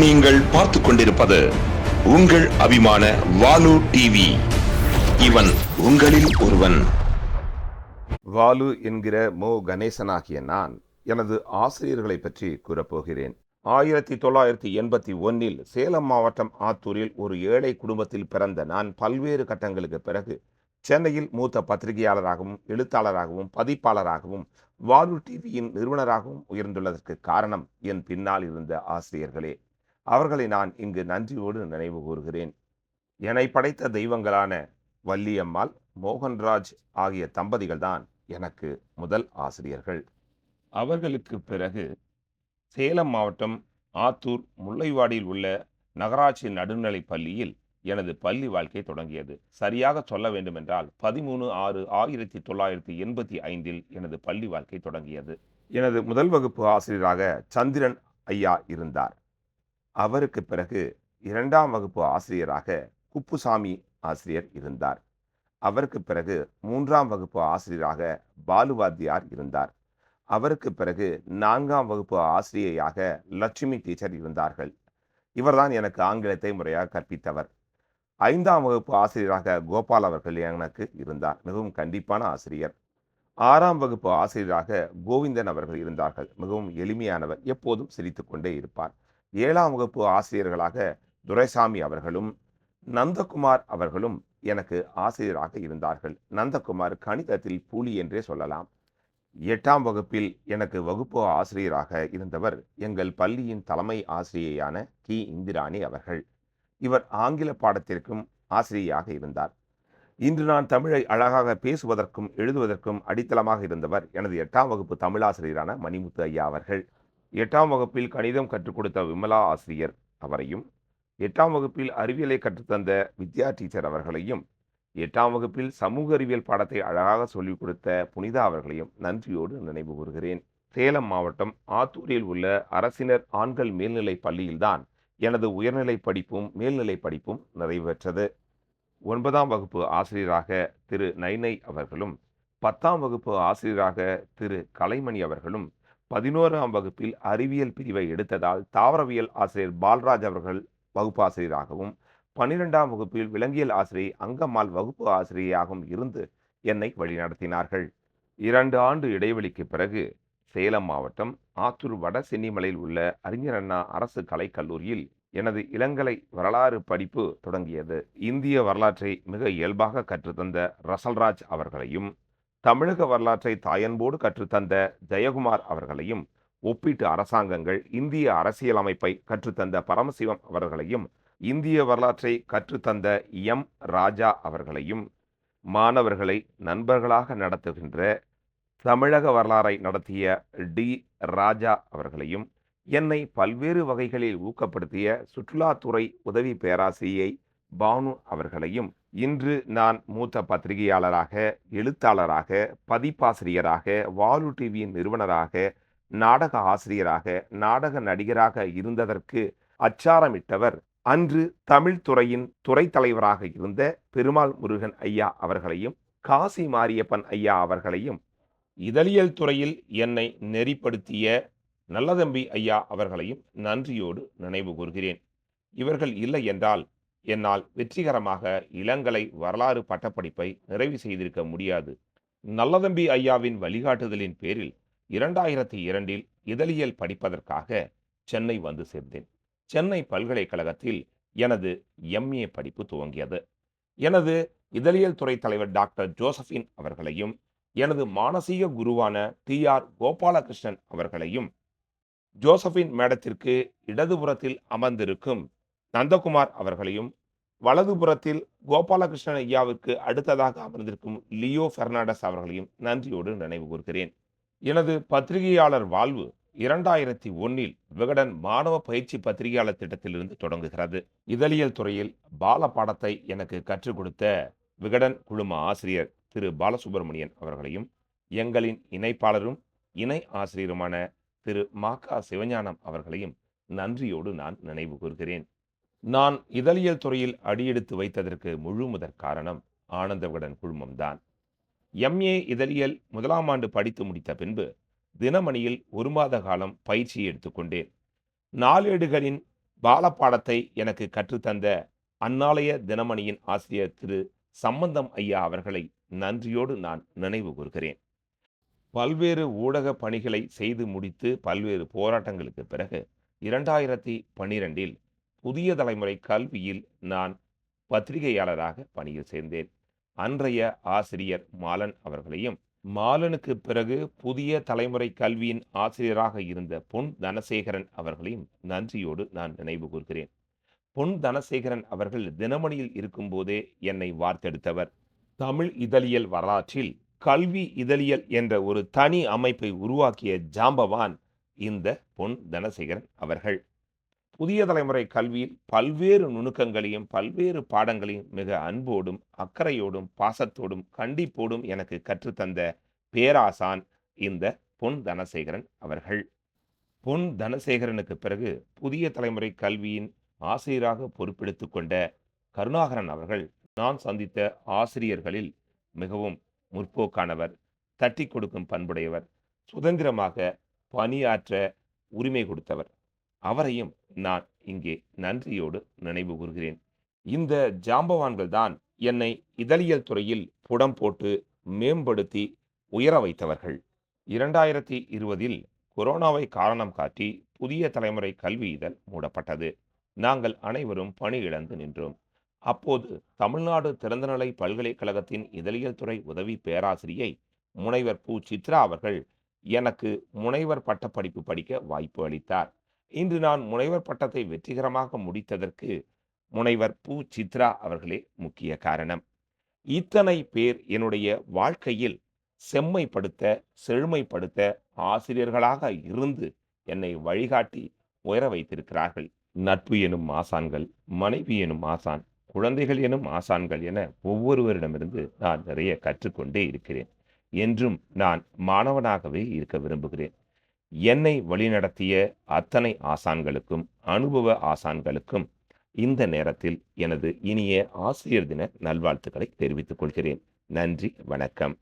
நீங்கள் பார்த்து கொண்டிருப்பது உங்கள் அபிமான வாலு டிவி. இவன் உங்களில் ஒருவன். வாலு என்கிற மோ கணேசனாகிய நான் எனது ஆசிரியர்களை பற்றி கூறப்போகிறேன். ஆயிரத்தி தொள்ளாயிரத்தி எண்பத்தி ஒன்னில் சேலம் மாவட்டம் ஆத்தூரில் ஒரு ஏழை குடும்பத்தில் பிறந்த நான் பல்வேறு கட்டங்களுக்கு பிறகு சென்னையில் மூத்த பத்திரிகையாளராகவும் எழுத்தாளராகவும் பதிப்பாளராகவும் வாலு டிவியின் நிறுவனராகவும் உயர்ந்துள்ளதற்கு காரணம் என் பின்னால் இருந்த ஆசிரியர்களே. அவர்களை நான் இங்கு நன்றியோடு நினைவு கூறுகிறேன். என்னை படைத்த தெய்வங்களான வள்ளியம்மாள் மோகன்ராஜ் ஆகிய தம்பதிகள்தான் எனக்கு முதல் ஆசிரியர்கள். அவர்களுக்கு பிறகு சேலம் மாவட்டம் ஆத்தூர் முல்லைவாடியில் உள்ள நகராட்சி நடுநிலைப் பள்ளியில் எனது பள்ளி வாழ்க்கை தொடங்கியது. சரியாக சொல்ல வேண்டுமென்றால் பதிமூணு ஆறு ஆயிரத்தி தொள்ளாயிரத்தி எண்பத்தி ஐந்தில் எனது பள்ளி வாழ்க்கை தொடங்கியது. எனது முதல் வகுப்பு ஆசிரியராக சந்திரன் ஐயா இருந்தார். அவருக்கு பிறகு இரண்டாம் வகுப்பு ஆசிரியராக குப்புசாமி ஆசிரியர் இருந்தார். அவருக்கு பிறகு மூன்றாம் வகுப்பு ஆசிரியராக பாலுவாத்தியார் இருந்தார். அவருக்கு பிறகு நான்காம் வகுப்பு ஆசிரியையாக லட்சுமி டீச்சர் இருந்தார்கள். இவர்தான் எனக்கு ஆங்கிலத்தை முறையாக கற்பித்தவர். ஐந்தாம் வகுப்பு ஆசிரியராக கோபால் அவர்கள் எனக்கு இருந்தார். மிகவும் கண்டிப்பான ஆசிரியர். ஆறாம் வகுப்பு ஆசிரியராக கோவிந்தன் அவர்கள் இருந்தார்கள். மிகவும் எளிமையானவர். எப்போதும் சிரித்துக்கொண்டே இருப்பார். ஏழாம் வகுப்பு ஆசிரியர்களாக துரைசாமி அவர்களும் நந்தகுமார் அவர்களும் எனக்கு ஆசிரியராக இருந்தார்கள். நந்தகுமார் கணிதத்தில் பூலி என்றே சொல்லலாம். எட்டாம் வகுப்பில் எனக்கு வகுப்பு ஆசிரியராக இருந்தவர் எங்கள் பள்ளியின் தலைமை ஆசிரியையான கி. இந்திராணி அவர்கள். இவர் ஆங்கில பாடத்திற்கும் ஆசிரியையாக இருந்தார். இன்று நான் தமிழை அழகாக பேசுவதற்கும் எழுதுவதற்கும் அடித்தளமாக இருந்தவர் எனது எட்டாம் வகுப்பு தமிழாசிரியரான மணிமுத்து ஐயா அவர்கள். எட்டாம் வகுப்பில் கணிதம் கற்றுக் கொடுத்த விமலா ஆசிரியர் அவரையும் எட்டாம் வகுப்பில் அறிவியலை கற்றுத்தந்த வித்யா டீச்சர் அவர்களையும் எட்டாம் வகுப்பில் சமூக அறிவியல் பாடத்தை அழகாக சொல்லிக் கொடுத்த புனிதா அவர்களையும் நன்றியோடு நினைவு கூறுகிறேன். சேலம் மாவட்டம் ஆத்தூரில் உள்ள அரசினர் ஆண்கள் மேல்நிலைப் பள்ளியில்தான் எனது உயர்நிலை படிப்பும் மேல்நிலை படிப்பும் நிறைவேற்றது. ஒன்பதாம் வகுப்பு ஆசிரியராக திரு நைனை அவர்களும் பத்தாம் வகுப்பு ஆசிரியராக திரு கலைமணி அவர்களும் பதினோராம் வகுப்பில் அறிவியல் பிரிவை எடுத்ததால் தாவரவியல் ஆசிரியர் பால்ராஜ் அவர்கள் வகுப்பு ஆசிரியராகவும் பன்னிரெண்டாம் வகுப்பில் விலங்கியல் ஆசிரியை அங்கம்மாள் வகுப்பு ஆசிரியராகவும் இருந்து என்னை வழிநடத்தினார்கள். இரண்டு ஆண்டு இடைவெளிக்கு பிறகு சேலம் மாவட்டம் ஆத்தூர் வட சென்னிமலையில் உள்ள அறிஞர் அண்ணா அரசு கலைக் கல்லூரியில் எனது இளங்கலை வரலாறு படிப்பு தொடங்கியது. இந்திய வரலாற்றை மிக இயல்பாக கற்றுத்தந்த ரசல்ராஜ் அவர்களையும் தமிழக வரலாற்றை தாயன்போடு கற்றுத்தந்த ஜெயக்குமார் அவர்களையும் ஒப்பீட்டு அரசாங்கங்கள் இந்திய அரசியலமைப்பை கற்றுத்தந்த பரமசிவம் அவர்களையும் இந்திய வரலாற்றை கற்றுத்தந்த எம். ராஜா அவர்களையும் மாணவர்களை நண்பர்களாக நடத்துகின்ற தமிழக வரலாறை நடத்திய டி. ராஜா அவர்களையும் என்னை பல்வேறு வகைகளில் ஊக்கப்படுத்திய சுற்றுலாத்துறை உதவி பேராசிரியை பானு அவர்களையும் இன்று நான் மூத்த பத்திரிகையாளராக எழுத்தாளராக பதிப்பாசிரியராக வாலு டிவியின் நிறுவனராக நாடக ஆசிரியராக நாடக நடிகராக இருந்ததற்கு அச்சாரமிட்டவர் அன்று தமிழ் துறையின் துறை தலைவராக இருந்த பெருமாள் முருகன் ஐயா அவர்களையும் காசி மாரியப்பன் ஐயா அவர்களையும் இதழியல் துறையில் என்னை நெறிப்படுத்திய நல்லதம்பி ஐயா அவர்களையும் நன்றியோடு நினைவு கூர்கிறேன். இவர்கள் இல்லை என்றால் என்னால் வெற்றிகரமாக இளங்கலை வரலாறு பட்டப்படிப்பை நிறைவு செய்திருக்க முடியாது. நல்லதம்பி ஐயாவின் வழிகாட்டுதலின் பேரில் இரண்டாயிரத்தி இரண்டில் இதழியல் படிப்பதற்காக சென்னை வந்து சேர்ந்தேன். சென்னை பல்கலைக்கழகத்தில் எனது எம்ஏ படிப்பு துவங்கியது. எனது இதழியல் துறை தலைவர் டாக்டர் ஜோசபின் அவர்களையும் எனது மானசீக குருவான டி ஆர் கோபாலகிருஷ்ணன் அவர்களையும் ஜோசபின் மேடத்திற்கு இடதுபுறத்தில் அமர்ந்திருக்கும் நந்தகுமார் அவர்களையும் வலதுபுறத்தில் கோபாலகிருஷ்ணன் ஐயாவுக்கு அடுத்ததாக அமர்ந்திருக்கும் லியோ பெர்னாண்டஸ் அவர்களையும் நன்றியோடு நினைவு கூர்கிறேன். எனது பத்திரிகையாளர் வாழ்வு இரண்டாயிரத்தி ஒன்னில் விகடன் மாணவ பயிற்சி பத்திரிகையாளர் திட்டத்திலிருந்து தொடங்குகிறது. இதழியல் துறையில் பால பாடத்தை எனக்கு கற்றுக் கொடுத்த விகடன் குழும ஆசிரியர் திரு பாலசுப்ரமணியன் அவர்களையும் எங்களின் இணைப்பாளரும் இணை ஆசிரியருமான திரு மாக்கா சிவஞானம் அவர்களையும் நன்றியோடு நான் நினைவு கூர்கிறேன். நான் இதழியல் துறையில் அடியெடுத்து வைத்ததற்கு முழு முதற் காரணம் ஆனந்த விகடன் குழுமம்தான் எம்ஏ இதழியல் முதலாம் ஆண்டு படித்து முடித்த பின்பு தினமணியில் ஒரு மாத காலம் பயிற்சி எடுத்துக்கொண்டேன் நாளேடுகளின் பாலப்பாடத்தை எனக்கு கற்றுத்தந்த அந்நாளைய தினமணியின் ஆசிரியர் திரு. சம்பந்தம் ஐயா அவர்களை நன்றியோடு நான் நினைவு கூறுகிறேன் பல்வேறு ஊடக பணிகளை செய்து முடித்து பல்வேறு போராட்டங்களுக்கு பிறகு இரண்டாயிரத்தி பன்னிரெண்டில் புதிய தலைமுறை கல்வியில் நான் பத்திரிகையாளராக பணியில் சேர்ந்தேன். அன்றைய ஆசிரியர் மாலன் அவர்களையும் மாலனுக்கு பிறகு புதிய தலைமுறை கல்வியின் ஆசிரியராக இருந்த பொன் தனசேகரன் அவர்களையும் நன்றியோடு நான் நினைவு கூர்கிறேன். பொன் தனசேகரன் அவர்கள் தினமணியில் இருக்கும்போதே என்னை வார்த்தெடுத்தவர். தமிழ் இதழியல் வரலாற்றில் கல்வி இதழியல் என்ற ஒரு தனி அமைப்பை உருவாக்கிய ஜாம்பவான் இந்த பொன் தனசேகரன் அவர்கள். புதிய தலைமுறை கல்வியில் பல்வேறு நுணுக்கங்களையும் பல்வேறு பாடங்களையும் மிக அன்போடும் அக்கறையோடும் பாசத்தோடும் கண்டிப்போடும் எனக்கு கற்றுத்தந்த பேராசான் இந்த பொன் தனசேகரன் அவர்கள். பொன் தனசேகரனுக்கு பிறகு புதிய தலைமுறை கல்வியின் ஆசிரியராக பொறுப்பெடுத்து கொண்ட கருணாகரன் அவர்கள் நான் சந்தித்த ஆசிரியர்களில் மிகவும் முற்போக்கானவர் தட்டி கொடுக்கும் பண்புடையவர் சுதந்திரமாக பணியாற்ற உரிமை கொடுத்தவர். அவரையும் நான் இங்கே நன்றியோடு நினைவு கூறுகிறேன் இந்த ஜாம்பவான்கள் தான் என்னை இதழியல் துறையில் புடம் போட்டு மேம்படுத்தி உயர வைத்தவர்கள். இரண்டாயிரத்தி இருபதில் கொரோனாவை காரணம் காட்டி புதிய தலைமுறை கல்வி இதழ் மூடப்பட்டது. நாங்கள் அனைவரும் பணி இழந்து நின்றோம். அப்போது தமிழ்நாடு திறந்தநிலை பல்கலைக்கழகத்தின் இதழியல் துறை உதவி பேராசிரியை முனைவர் பூ சித்ரா அவர்கள் எனக்கு முனைவர் பட்டப்படிப்பு படிக்க வாய்ப்பு அளித்தார். இன்று நான் முனைவர் பட்டத்தை வெற்றிகரமாக முடித்ததற்கு முனைவர் பு சித்ரா அவர்களே முக்கிய காரணம். இத்தனை பேர் என்னுடைய வாழ்க்கையில் செம்மைப்படுத்த செழுமைப்படுத்த ஆசிரியர்களாக இருந்து என்னை வழிகாட்டி உயர வைத்திருக்கிறார்கள். நட்பு எனும் ஆசான்கள் மனைவி எனும் ஆசான் குழந்தைகள் எனும் ஆசான்கள் என ஒவ்வொருவரிடமிருந்து நான் நிறைய கற்றுக்கொண்டே இருக்கிறேன். என்றும் நான் மாணவனாகவே இருக்க விரும்புகிறேன். என்னை வழிநடத்திய அத்தனை ஆசான்களுக்கும் அனுபவ ஆசான்களுக்கும் இந்த நேரத்தில் எனது இனிய ஆசிரியர் தின நல்வாழ்த்துக்களை தெரிவித்துக் கொள்கிறேன். நன்றி வணக்கம்.